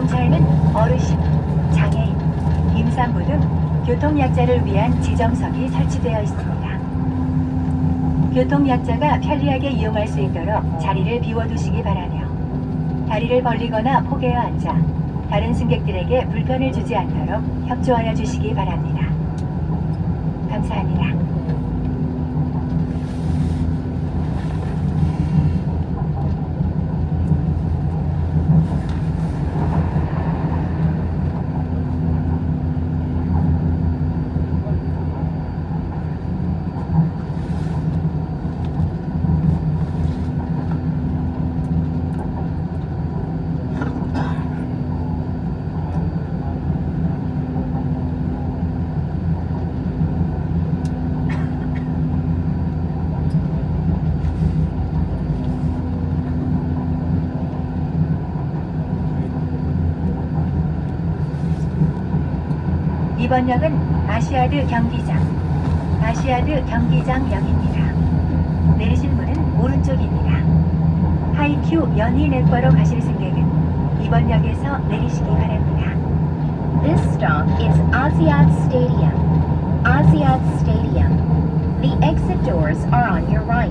정차에는 어르신, 장애인, 임산부 등 교통약자를 위한 지정석이 설치되어 있습니다. 교통약자가 편리하게 이용할 수 있도록 자리를 비워두시기 바라며 다리를 벌리거나 포개어 앉아 다른 승객들에게 불편을 주지 않도록 협조하여 주시기 바랍니다. 감사합니다. 이번 역은 아시아드 경기장, 아시아드 경기장역입니다. 내리실 문은 오른쪽입니다. 하이큐 연희내과로 가실 승객은 이번 역에서 내리시기 바랍니다. This stop is Asiad Stadium. Asiad Stadium. The exit doors are on your right.